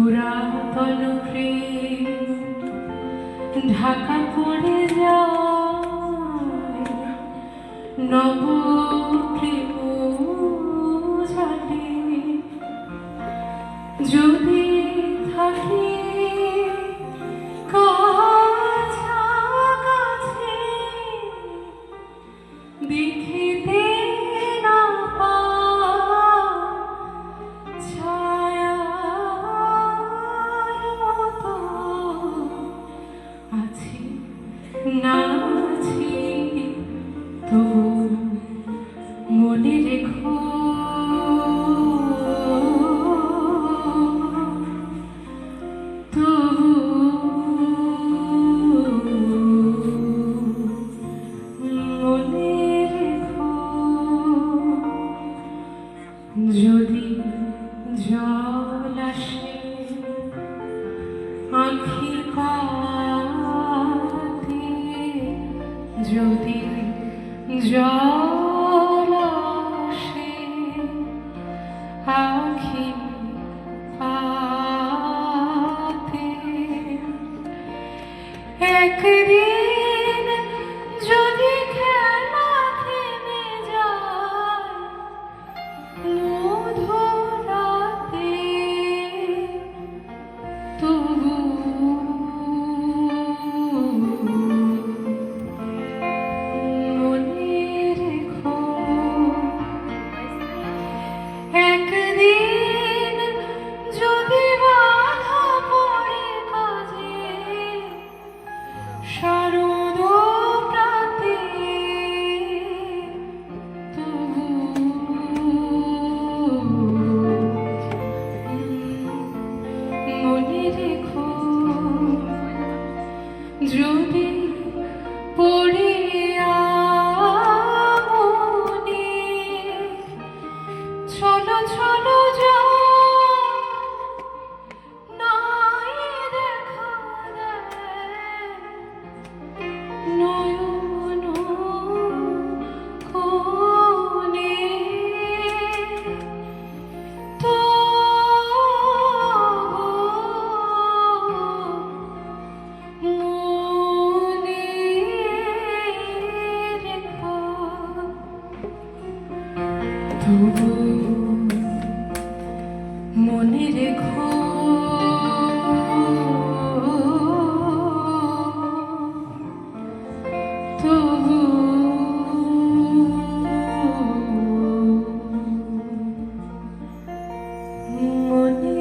পুরাতন প্রেম ঢাকা পড়ে যায় নব প্রেম জানে যদি থাকি দেখিতে No. যদি জল আসে আঁখি পাতে। একদিন যদি খেলা থেমে যায় তবু মনে রেখো তবু মনে